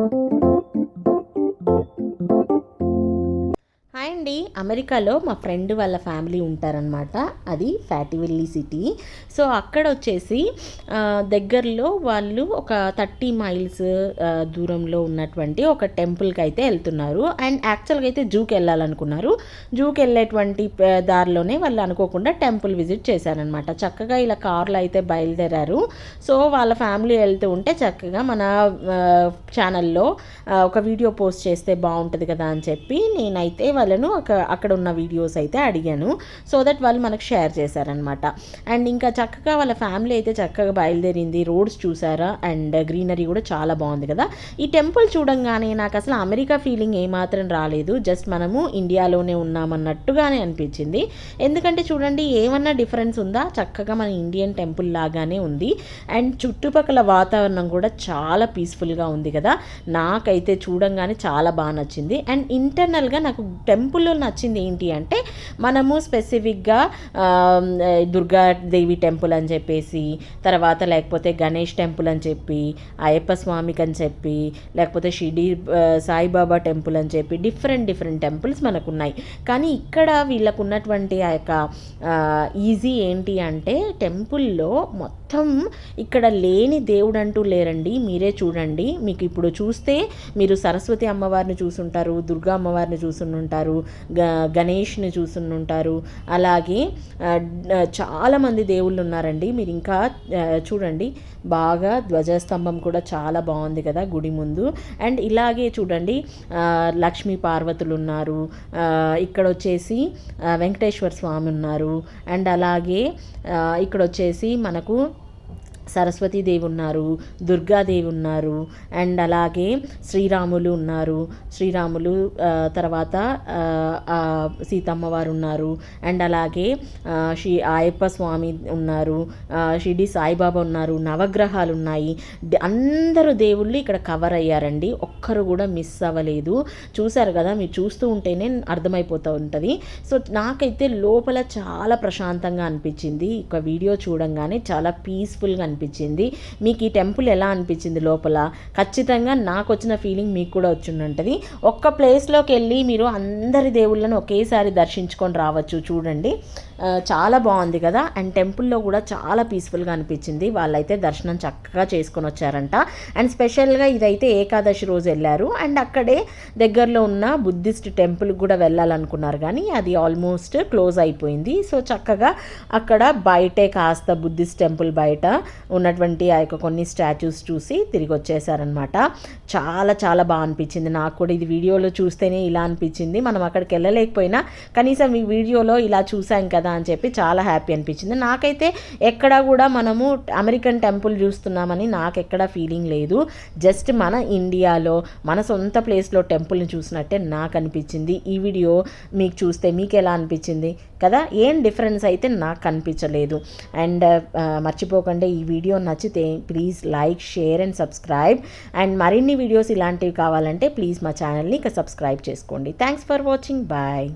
Música అండి అమెరికాలో మా ఫ్రెండ్ వాళ్ళ ఫ్యామిలీ ఉంటారనమాట అది ఫ్యాటివిల్లీ సిటీ. సో అక్కడ వచ్చేసి దగ్గరలో వాళ్ళు ఒక థర్టీ మైల్స్ దూరంలో ఉన్నటువంటి ఒక టెంపుల్కి అయితే వెళ్తున్నారు. అండ్ యాక్చువల్గా అయితే జూకి వెళ్ళాలనుకున్నారు. జూకి వెళ్ళేటువంటి దారిలోనే వాళ్ళు అనుకోకుండా టెంపుల్ విజిట్ చేశారనమాట చక్కగా ఇలా కార్లో అయితే బయలుదేరారు. సో వాళ్ళ ఫ్యామిలీ వెళ్తూ ఉంటే చక్కగా మన ఛానల్లో ఒక వీడియో పోస్ట్ చేస్తే బాగుంటుంది కదా అని చెప్పి నేనైతే వాళ్ళను అక్కడ ఉన్న వీడియోస్ అయితే అడిగాను. సో దట్ వాళ్ళు మనకు షేర్ చేశారనమాట అండ్ ఇంకా చక్కగా వాళ్ళ ఫ్యామిలీ అయితే చక్కగా బయలుదేరింది. రోడ్స్ చూసారా? అండ్ గ్రీనరీ కూడా చాలా బాగుంది కదా. ఈ టెంపుల్ చూడంగానే నాకు అసలు అమెరికా ఫీలింగ్ ఏమాత్రం రాలేదు. జస్ట్ మనము ఇండియాలోనే ఉన్నామన్నట్టుగానే అనిపించింది. ఎందుకంటే చూడండి ఏమన్నా డిఫరెన్స్ ఉందా? చక్కగా మన ఇండియన్ టెంపుల్ లాగానే ఉంది. అండ్ చుట్టుపక్కల వాతావరణం కూడా చాలా పీస్ఫుల్గా ఉంది కదా. నాకైతే చూడంగానే చాలా బాగా నచ్చింది. అండ్ ఇంటర్నల్గా నాకు టెంపుల్ టెంపుల్లో నచ్చింది ఏంటి అంటే మనము స్పెసిఫిక్గా దుర్గాదేవి టెంపుల్ అని చెప్పేసి తర్వాత లేకపోతే గణేష్ టెంపుల్ అని చెప్పి అయ్యప్ప స్వామికి అని చెప్పి లేకపోతే షిడి సాయిబాబా టెంపుల్ అని చెప్పి డిఫరెంట్ డిఫరెంట్ టెంపుల్స్ మనకు ఉన్నాయి కానీ ఇక్కడ వీళ్ళకు ఉన్నటువంటి ఆ యొక్క ఈజీ ఏంటి అంటే టెంపుల్లో మొత్తం ఇక్కడ లేని దేవుడు అంటూ లేరండి. మీరే చూడండి. మీకు ఇప్పుడు చూస్తే మీరు సరస్వతి అమ్మవారిని చూసుంటారు దుర్గా అమ్మవారిని చూసుంటారు గ గణేష్ని చూసుంటారు అలాగే చాలామంది దేవుళ్ళు ఉన్నారండి. మీరు ఇంకా చూడండి. బాగా ధ్వజస్తంభం కూడా చాలా బాగుంది కదా గుడి ముందు. అండ్ ఇలాగే చూడండి లక్ష్మీ పార్వతులు ఉన్నారు. ఇక్కడ వచ్చేసి వెంకటేశ్వర స్వామి ఉన్నారు. అండ్ అలాగే ఇక్కడ వచ్చేసి మనకు సరస్వతీదేవి ఉన్నారు దుర్గాదేవి ఉన్నారు అండ్ అలాగే శ్రీరాములు ఉన్నారు. శ్రీరాములు తర్వాత సీతమ్మ వారు ఉన్నారు. అండ్ అలాగే శ్రీ అయ్యప్ప స్వామి ఉన్నారు. షిడి షిరిడి సాయిబాబా ఉన్నారు. నవగ్రహాలు ఉన్నాయి. అందరూ దేవుళ్ళు ఇక్కడ కవర్ అయ్యారండి. ఒక్కరు కూడా మిస్ అవ్వలేదు. చూశారు కదా మీరు చూస్తూ ఉంటేనే అర్థమైపోతూ ఉంటుంది. సో నాకైతే లోపల చాలా ప్రశాంతంగా అనిపించింది. ఒక వీడియో చూడంగానే చాలా పీస్ఫుల్గా అనిపించింది అనిపించింది. మీకు ఈ టెంపుల్ ఎలా అనిపించింది లోపల? ఖచ్చితంగా నాకు వచ్చిన ఫీలింగ్ మీకు కూడా వచ్చి ఉంటుంది ఒక్క ప్లేస్లోకి వెళ్ళి మీరు అందరి దేవుళ్ళను ఒకేసారి దర్శించుకొని రావచ్చు చూడండి. చాలా బాగుంది కదా? అండ్ టెంపుల్లో కూడా చాలా పీస్ఫుల్గా అనిపించింది. వాళ్ళైతే దర్శనం చక్కగా చేసుకొని వచ్చారంట. అండ్ స్పెషల్గా ఇదైతే ఏకాదశి రోజు వెళ్ళారు. అండ్ అక్కడే దగ్గరలో ఉన్న బుద్ధిస్ట్ టెంపుల్ కూడా వెళ్ళాలనుకున్నారు కానీ అది ఆల్మోస్ట్ క్లోజ్ అయిపోయింది. సో చక్కగా అక్కడ బయటే కాస్త బుద్ధిస్ట్ టెంపుల్ బయట ఉన్నటువంటి ఆ యొక్క కొన్ని స్టాచ్యూస్ చూసి తిరిగి వచ్చేసారనమాట చాలా చాలా బాగా అనిపించింది. నాకు కూడా ఇది వీడియోలో చూస్తేనే ఇలా అనిపించింది. మనం అక్కడికి వెళ్ళలేకపోయినా కనీసం ఈ వీడియోలో ఇలా చూసాం కదా అని చెప్పి చాలా హ్యాపీ అనిపించింది. నాకైతే ఎక్కడా కూడా మనము అమెరికన్ టెంపుల్ చూస్తున్నామని నాకు ఎక్కడా ఫీలింగ్ లేదు. జస్ట్ మన ఇండియాలో మన సొంత ప్లేస్లో టెంపుల్ని చూసినట్టే నాకు అనిపించింది. ఈ వీడియో మీకు చూస్తే మీకు ఎలా అనిపించింది? కదా? ఏం డిఫరెన్స్ అయితే నాకు కనిపించలేదు అండ్ uh, uh, మర్చిపోకండి ఈ వీడియో నచ్చితే please like share and subscribe. And మరిన్ని వీడియోస్ ఇలాంటివి కావాలంటే ప్లీజ్ మా ఛానల్ని ఇక సబ్స్క్రైబ్ చేసుకోండి. Thanks for watching bye